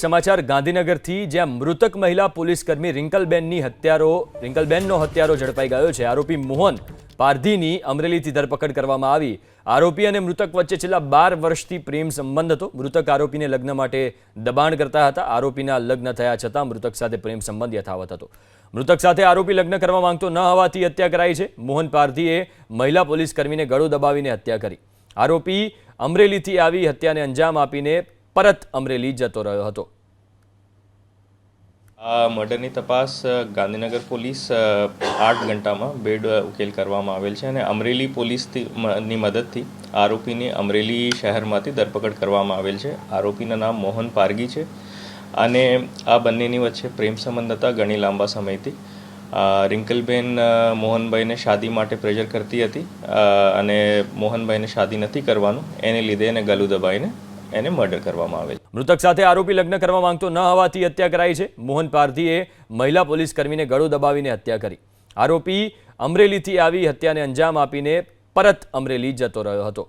સમાચાર, ગાંધીનગરથી જ્યાં મૃતક મહિલા પોલીસકર્મી રિંકલબેનની હત્યારો, રિંકલબેનનો હત્યારો ઝડપાઈ ગયો છે. આરોપી મોહન પારધીની અમરેલીથી ધરપકડ કરવામાં આવી. આરોપી અને મૃતક વચ્ચે છેલ્લા બાર વર્ષથી પ્રેમ સંબંધ હતો. મૃતક આરોપીને લગ્ન માટે દબાણ કરતા હતા. આરોપીના લગ્ન થયા છતાં મૃતક સાથે પ્રેમ સંબંધ યથાવત હતો. મૃતક સાથે આરોપી લગ્ન કરવા માંગતો ન હોવાથી હત્યા કરાઈ છે. મોહન પારધીએ મહિલા પોલીસકર્મીને ગળો દબાવીને હત્યા કરી. આરોપી અમરેલીથી આવી હત્યાને અંજામ આપીને પરત અમરેલી જતો રહ્યો હતો. આ મર્ડરની તપાસ ગાંધીનગર પોલીસ આઠ ઘંટામાં બેડ ઉકેલ કરવામાં આવેલ છે અને અમરેલી પોલીસથી ની મદદથી આરોપીની અમરેલી શહેરમાંથી ધરપકડ કરવામાં આવેલ છે. આરોપીના નામ મોહન પારગી છે અને આ બંનેની વચ્ચે પ્રેમ સંબંધ હતા ઘણી લાંબા સમયથી. રિંકલબેન મોહનભાઈને શાદી માટે પ્રેશર કરતી હતી અને મોહનભાઈને શાદી નથી કરવાનું. એને લીધે એને ગલું દબાઈને એને મર્ડર કરવામાં આવેલ મૃતક સાથે આરોપી લગ્ન કરવા માંગતો ન હોવાથી હત્યા કરાઈ છે. મોહન પારધીએ મહિલા પોલીસ કર્મીને ગળો દબાવીને હત્યા કરી. આરોપી અમરેલીથી આવી હત્યાને અંજામ આપીને પરત અમરેલી જતો રહ્યો હતો.